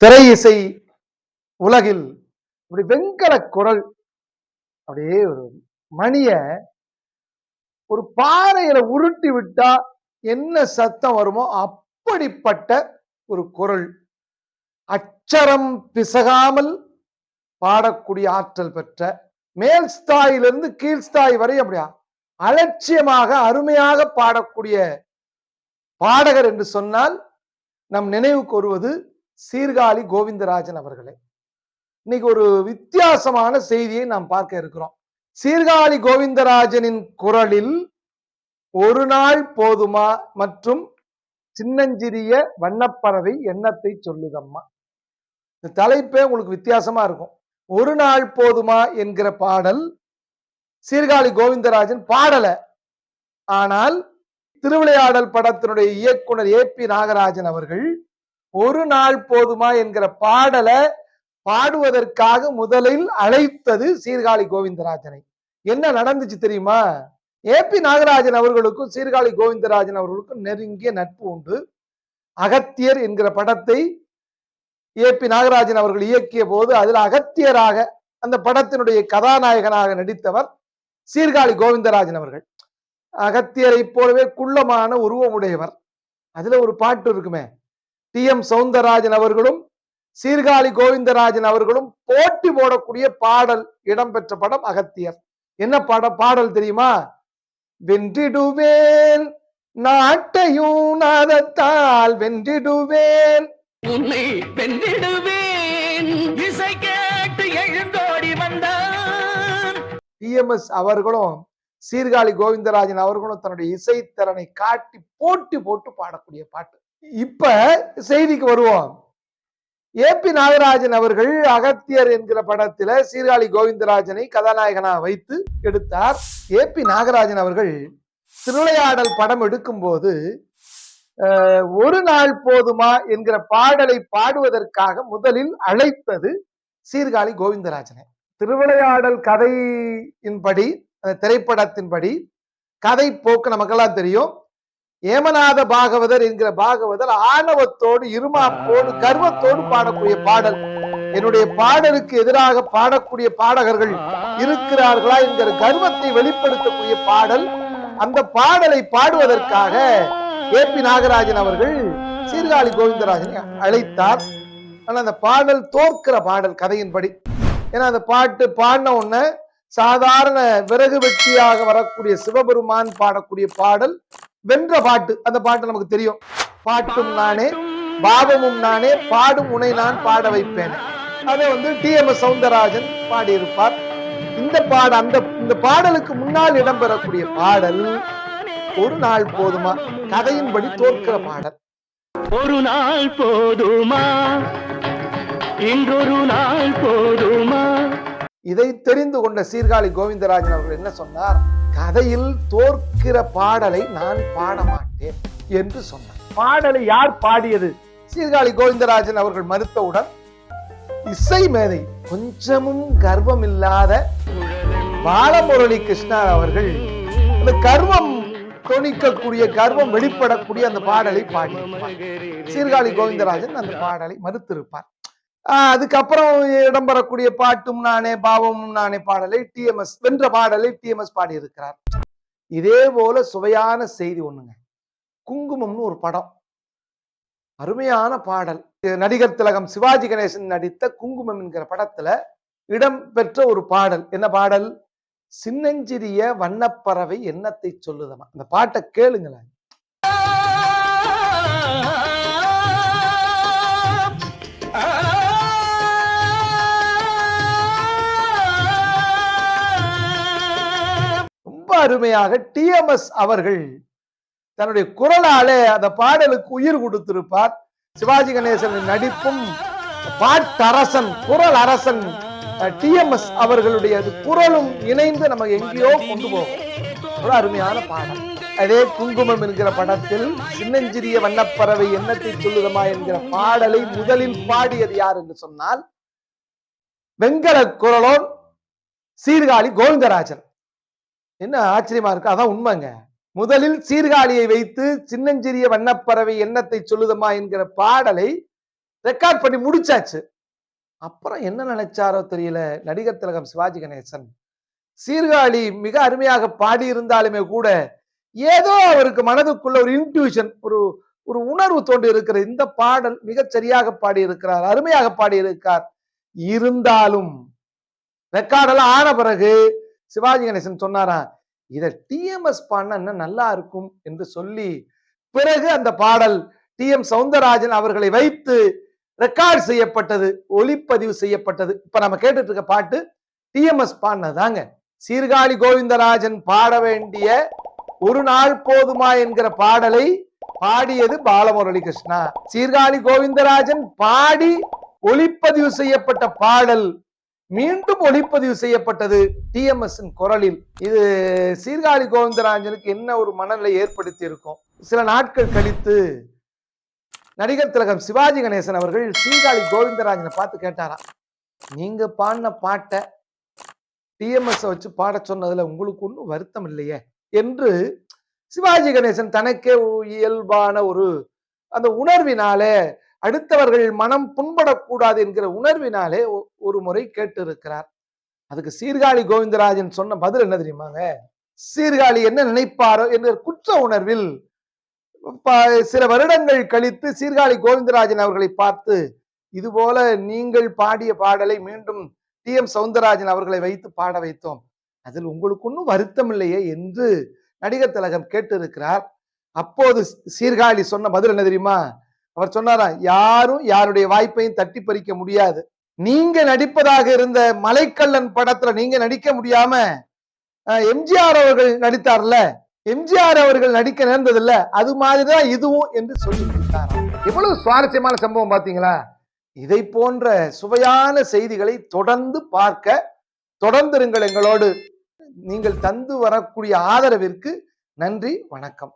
திரை இசை உலகில் இப்படி வெண்கல குரல் அப்படியே ஒரு மணிய ஒரு பாறையில உருட்டி விட்டா என்ன சத்தம் வருமோ அப்படிப்பட்ட ஒரு குரல். அச்சரம் பிசகாமல் பாடக்கூடிய ஆற்றல் பெற்ற மேல் ஸ்தாயிலிருந்து கீழ்ஸ்தாய் வரை அப்படியா? அலட்சியமாக அருமையாக பாடக்கூடிய பாடகர் என்று சொன்னால் நம் நினைவுக்கு வருவது சீர்காழி கோவிந்தராஜன் அவர்களே. இன்னைக்கு ஒரு வித்தியாசமான செய்தியை நாம் பார்க்க இருக்கிறோம். சீர்காழி கோவிந்தராஜனின் குரலில் ஒரு நாள் போதுமா மற்றும் சின்னஞ்சிறிய வண்ணப்பறவை எண்ணத்தை சொல்லுதம்மா? இந்த தலைப்பே உங்களுக்கு வித்தியாசமா இருக்கும். ஒரு நாள் போதுமா என்கிற பாடல் சீர்காழி கோவிந்தராஜன் பாடல. ஆனால் திருவிளையாடல் படத்தினுடைய இயக்குனர் ஏ பி நாகராஜன் அவர்கள் ஒரு நாள் போதுமா என்கிற பாடலை பாடுவதற்காக முதலில் அழைத்தது சீர்காழி கோவிந்தராஜனை. என்ன நடந்துச்சு தெரியுமா? ஏ பி நாகராஜன் அவர்களுக்கும் சீர்காழி கோவிந்தராஜன் அவர்களுக்கும் நெருங்கிய நட்பு உண்டு. அகத்தியர் என்கிற படத்தை ஏ பி நாகராஜன் அவர்கள் இயக்கிய போது அதில் அகத்தியராக அந்த படத்தினுடைய கதாநாயகனாக நடித்தவர் சீர்காழி கோவிந்தராஜன் அவர்கள். அகத்தியரை போலவே குள்ளமான உருவமுடையவர். அதுல ஒரு பாட்டு இருக்குமே டி. எம். சவுந்தரராஜன் அவர்களும் சீர்காழி கோவிந்தராஜன் அவர்களும் போட்டி போடக்கூடிய பாடல் இடம்பெற்ற படம் அகத்தியர். என்ன படம் பாடல் தெரியுமா? வென்றிடுவேன் நாட்டையும் நாதத்தால் வென்றிடுவேன். உன்னை வென்றிடுவேன் இசை கேட்டு எழுந்தோடி வந்தான். டிஎம்எஸ் அவர்களும் சீர்காழி கோவிந்தராஜன் அவர்களும் தன்னுடைய இசைத்திறனை காட்டி போட்டி போட்டு பாடக்கூடிய பாட்டு. இப்ப செய்திக்கு வருவோம். ஏ பி நாகராஜன் அவர்கள் அகத்தியர் என்கிற படத்துல சீர்காழி கோவிந்தராஜனை கதாநாயகனா வைத்து எடுத்தார். ஏ பி நாகராஜன் அவர்கள் திருவிளையாடல் படம் எடுக்கும்போது அஹ், ஒரு நாள் போதுமா என்கிற பாடலை பாடுவதற்காக முதலில் அழைத்தது சீர்காழி கோவிந்தராஜனை. திருவிளையாடல் கதையின்படி அந்த திரைப்படத்தின்படி கதை போக்கு நமக்கெல்லாம் தெரியும். ஏமநாத பாகவதர் என்கிற பாகவதர் ஆணவத்தோடு இருமாப்போடு கர்வத்தோடு பாடக்கூடிய பாடல். என்னுடைய பாடலுக்கு எதிராக பாடக்கூடிய பாடகர்கள் இருக்கிறார்களா என்கிற கர்வத்தை வெளிப்படுத்தக்கூடிய பாடல் அந்த பாடலை பாடுவதற்காக ஏ பி நாகராஜன் அவர்கள் சீர்காழி கோவிந்தராஜனை அழைத்தார். ஆனா அந்த பாடல் தோற்கிற பாடல் கதையின்படி. ஏன்னா அந்த பாட்டு பாடின உடனே சாதாரண விறகு வெட்டியாக வரக்கூடிய சிவபெருமான் பாடக்கூடிய பாடல் வென்ற பாட்டு. அந்த பாட்டு நமக்கு தெரியும். பாட்டும் நானே பாவமும் நானே பாடும் உனை நான் பாட வைப்பேன். அதை வந்து டி எம் எஸ் சவுந்தரராஜன் பாடியிருப்பார். இந்த பாட அந்த இந்த பாடலுக்கு முன்னால் இடம்பெறக்கூடிய பாடல் ஒரு நாள் போதுமா? கதையின்படி தோற்கிற பாடல். ஒரு நாள் போதுமா? இன்றொரு நாள் போதுமா? இதை தெரிந்து கொண்ட சீர்காழி கோவிந்தராஜன் அவர்கள் என்ன சொன்னார்? கதையில் தோற்கிற பாடலை நான் பாட மாட்டேன் என்று சொன்னார். பாடலை யார் பாடியது? சீர்காழி கோவிந்தராஜன் அவர்கள் மறுத்தவுடன் இசை மேதை கொஞ்சமும் கர்வம் இல்லாத பாலமுரளி கிருஷ்ணா அவர்கள் அந்த கர்வம் தொனிக்கக்கூடிய கர்வம் வெளிப்படக்கூடிய அந்த பாடலை பாடி சீர்காழி கோவிந்தராஜன் அந்த பாடலை மறுத்திருப்பார். அதுக்கப்புறம் இடம்பெறக்கூடிய பாட்டும் நானே பாவமும் நானே பாடலை டிஎம்எஸ் வென்ற பாடலை டிஎம்எஸ் பாடியிருக்கிறார். இதே போல சுவையான செய்தி ஒண்ணுங்க. குங்குமம்னு ஒரு படம். அருமையான பாடல். நடிகர் திலகம் சிவாஜி கணேசன் நடித்த குங்குமம் என்கிற படத்துல இடம் பெற்ற ஒரு பாடல். என்ன பாடல்? சின்னஞ்சிறிய வண்ணப்பறவை எண்ணத்தை சொல்லுதமா? அந்த பாட்டை கேளுங்களேன். அருமையாக டிஎம்எஸ் அவர்கள் தன்னுடைய குரலாலே அந்த பாடலுக்கு உயிர் கொடுத்திருப்பார். சிவாஜி கணேசனின் நடிப்பும் பாட்டரசன் குரல் அரசன் டிஎம்எஸ் அவர்களுடைய குரலும் இணைந்து நம்ம எங்கேயோ கொண்டு போகும். ஒரு அருமையான பாடல். அதே குங்குமம் என்கிற படத்தில் சின்னஞ்சிறிய வண்ணப்பறவை எண்ணத்தை சொல்லுதமா என்கிற பாடலை முதலில் பாடியது யார் என்று சொன்னால் வெங்கல குரலோன் சீர்காழி கோவிந்தராஜன். என்ன ஆச்சரியமா இருக்கு? அதான் உண்மைங்க. முதலில் சீர்காழியை வைத்து சின்னஞ்சிறிய வண்ணப்பறவை எண்ணத்தை சொல்லுதமா என்கிற பாடலை ரெக்கார்ட் பண்ணி முடிச்சாச்சு. அப்புறம் என்ன நினைச்சாரோ தெரியல. நடிகர் திலகம் சிவாஜி கணேசன். சீர்காழி மிக அருமையாக பாடி இருந்தாலுமே கூட ஏதோ அவருக்கு மனதுக்குள்ள ஒரு இன்ட்யூஷன் ஒரு ஒரு உணர்வு தோன்றி இருக்கிற இந்த பாடல் மிகச் சரியாக பாடி இருக்கிறார் அருமையாக பாடி இருக்கார் இருந்தாலும் ரெக்கார்டெல்லாம் ஆன பிறகு சிவாஜி கணேசன் சொன்னாரா இதை டிஎம்எஸ் பாடினா இன்னும் நல்லா இருக்கும் என்று சொல்லி பிறகு அந்த பாடல் டி எம் சவுந்தரராஜன் அவர்களை வைத்து ரெக்கார்ட் செய்யப்பட்டது ஒளிப்பதிவு செய்யப்பட்டது. இப்ப நம்ம கேட்டுட்டு இருக்க பாட்டு டிஎம்எஸ் பாடினதாங்க. சீர்காழி கோவிந்தராஜன் பாட வேண்டிய ஒரு நாள் போதுமா என்கிற பாடலை பாடியது பாலமுரளி கிருஷ்ணா சீர்காழி கோவிந்தராஜன் பாடி ஒளிப்பதிவு செய்யப்பட்ட பாடல் மீண்டும் ஒளிப்பதிவு செய்யப்பட்டது டிஎம்எஸ் குரலில். இது சீர்காழி கோவிந்தராஜனுக்கு என்ன ஒரு மனநிலை ஏற்படுத்தி இருக்கும் சில நாட்கள் கழித்து நடிகர் திலகம் சிவாஜி கணேசன் அவர்கள் சீர்காழி கோவிந்தராஜனை பார்த்து கேட்டாராம் நீங்க பாடின பாட்டை டிஎம்எஸ் வச்சு பாட சொன்னதுல உங்களுக்கு ஒன்றும் வருத்தம் இல்லையே? என்று சிவாஜி கணேசன் தனக்கே இயல்பான ஒரு அந்த உணர்வினாலே அடுத்தவர்கள் மனம் புண்படக்கூடாது என்கிற உணர்வினாலே ஒரு முறை கேட்டு இருக்கிறார் அதுக்கு சீர்காழி கோவிந்தராஜன் சொன்ன பதில் என்ன தெரியுமாங்க? சீர்காழி என்ன நினைப்பாரோ என்கிற குற்ற உணர்வில் சில வருடங்கள் கழித்து சீர்காழி கோவிந்தராஜன் அவர்களை பார்த்து இது போல நீங்கள் பாடிய பாடலை மீண்டும் டி. எம். சவுந்தரராஜன் அவர்களை வைத்து பாட வைத்தோம். அதில் உங்களுக்கு ஒன்றும் வருத்தம் இல்லையே என்று நடிகர் திலகம் கேட்டிருக்கிறார். அப்போது சீர்காழி சொன்ன பதில் என்ன தெரியுமா? அவர் சொன்னாராம் யாரும் யாருடைய வாய்ப்பையும் தட்டி பறிக்க முடியாது. நீங்க நடிப்பதாக இருந்த மலைக்கல்லன் படத்துல நீங்க நடிக்க முடியாம எம்ஜிஆர் அவர்கள் நடித்தார்ல? எம்ஜிஆர் அவர்கள் நடிக்க நேர்ந்ததில்ல. அது மாதிரிதான் இதுவும் என்று சொல்லி கொடுத்தாராம் எவ்வளவு சுவாரஸ்யமான சம்பவம் பாத்தீங்களா? இதை போன்ற சுவையான செய்திகளை தொடர்ந்து பார்க்க தொடர்ந்திருங்கள் எங்களோடு. நீங்கள் தந்து வரக்கூடிய ஆதரவிற்கு நன்றி வணக்கம்.